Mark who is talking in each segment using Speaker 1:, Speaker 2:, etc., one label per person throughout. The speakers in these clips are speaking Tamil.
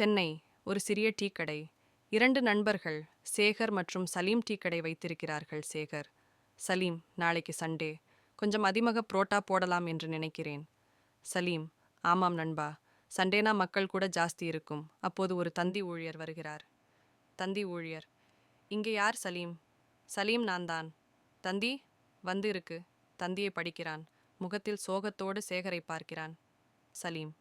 Speaker 1: சென்னை ஒரு சிறிய டீ கடை. இரண்டு நண்பர்கள் சேகர் மற்றும் சலீம் டீ கடை வைத்திருக்கிறார்கள் சேகர். சலீம் நாளைக்கு சண்டே. கொஞ்சம் அதிமக புரோட்டா போடலாம் என்று நினைக்கிறேன். சலீம் ஆமாம் நண்பா. சண்டேனா மக்கள் கூட ஜாஸ்தி இருக்கும். அப்போது ஒரு தந்தி ஊழியர் வருகிறார். தந்தி ஊழியர் இங்கே யார் சலீம்? சலீம் நான் தான் தந்தி வந்து இருக்கு. தந்தியை படிக்கிறான். முகத்தில் சோகத்தோடு சேகரை பார்க்கிறான். சலீம்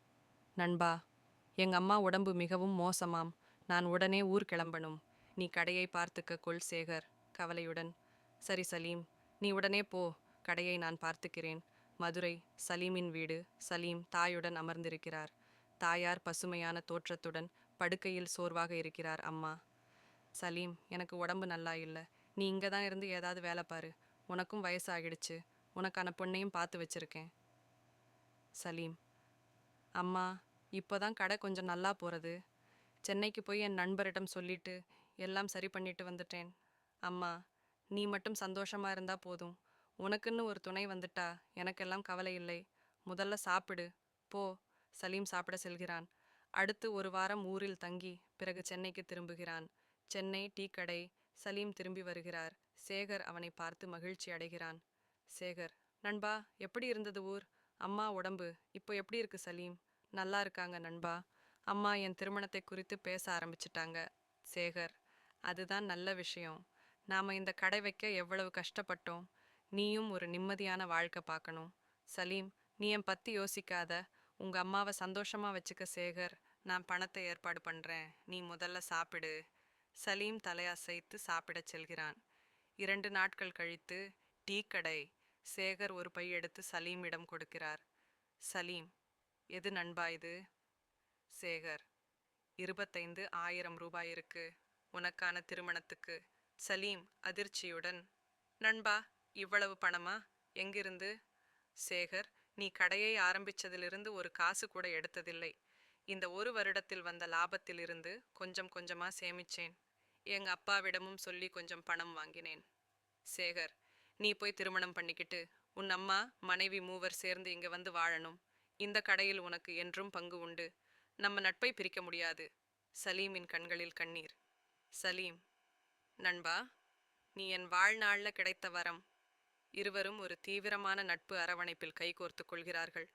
Speaker 1: நண்பா. எங்க அம்மா உடம்பு மிகவும் மோசமாம். நான் உடனே ஊர் கிளம்பணும். நீ கடையை பார்த்துக்க கொள் சேகர் கவலையுடன். சரி சலீம். நீ உடனே போ. கடையை நான் பார்த்துக்கிறேன். மதுரை சலீமின் வீடு. சலீம் தாயுடன் அமர்ந்திருக்கிறார். தாயார் பசுமையான தோற்றத்துடன் படுக்கையில் சோர்வாக இருக்கிறார் அம்மா. சலீம் எனக்கு உடம்பு நல்லா இல்லை. நீ இங்கே தான் இருந்து ஏதாவது வேலை பாரு. உனக்கும் வயசாகிடுச்சு. உனக்கான பொண்ணையும் பார்த்து வச்சிருக்கேன். சலீம். அம்மா இப்போதான் கடை கொஞ்சம் நல்லா போகிறது சென்னைக்கு போய் என் நண்பரிடம் சொல்லிட்டு எல்லாம் சரி பண்ணிட்டு வந்துட்டேன். அம்மா நீ மட்டும் சந்தோஷமா இருந்தா போதும். உனக்குன்னு ஒரு துணை வந்துட்டா எனக்கெல்லாம் கவலை இல்லை. முதல்ல சாப்பிடு. போ. சலீம் சாப்பிட செல்கிறான். அடுத்து ஒரு வாரம் ஊரில் தங்கி பிறகு சென்னைக்கு திரும்புகிறான். சென்னை டீ கடை. சலீம் திரும்பி வருகிறார். சேகர் அவனை பார்த்து மகிழ்ச்சி அடைகிறான். சேகர் நண்பா எப்படி இருந்தது ஊர்? அம்மா உடம்பு? இப்போ எப்படி இருக்கு சலீம்? நல்லா இருக்காங்க நண்பா. அம்மா என் திருமணத்தை குறித்து பேச ஆரம்பிச்சிட்டாங்க சேகர். அதுதான் நல்ல விஷயம். நாம இந்த கடை வைக்க எவ்வளவு கஷ்டப்பட்டோம். நீயும் ஒரு நிம்மதியான வாழ்க்கை பார்க்கணும். சலீம் நீ என் பத்தி யோசிக்காத. உங்க அம்மாவை சந்தோஷமா வச்சுக்க சேகர். நான் பணத்தை ஏற்பாடு பண்றேன். நீ முதல்ல சாப்பிடு. சலீம் தலையசைத்து சாப்பிடச் செல்கிறான். இரண்டு நாட்கள் கழித்து டீ கடை. சேகர் ஒரு பை எடுத்து சலீமிடம் கொடுக்கிறார். சலீம் எது நண்பா இது? சேகர் இருபத்தைந்து ஆயிரம் ரூபாய் இருக்கு உனக்கான திருமணத்துக்கு. சலீம் அதிர்ச்சியுடன் நண்பா இவ்வளவு பணமா? எங்கிருந்து? சேகர் நீ கடையை ஆரம்பிச்சதிலிருந்து ஒரு காசு கூட எடுத்ததில்லை. இந்த ஒரு வருடத்தில் வந்த லாபத்திலிருந்து கொஞ்சம் கொஞ்சமா சேமிச்சேன். எங்க அப்பாவிடமும் சொல்லி கொஞ்சம் பணம் வாங்கினேன். சேகர் நீ போய் திருமணம் பண்ணிக்கிட்டு உன் அம்மா மனைவி மூவர் சேர்ந்து இங்க வந்து வாழணும். இந்த கடையில் உனக்கு என்றும் பங்கு உண்டு. நம்ம நட்பை பிரிக்க முடியாது. சலீமின் கண்களில் கண்ணீர். சலீம் நண்பா நீ என் வாழ்நாள்ல கிடைத்த வரம். இருவரும் ஒரு தீவிரமான நட்பு அரவணைப்பில் கைகோர்த்துக் கொள்கிறார்கள்.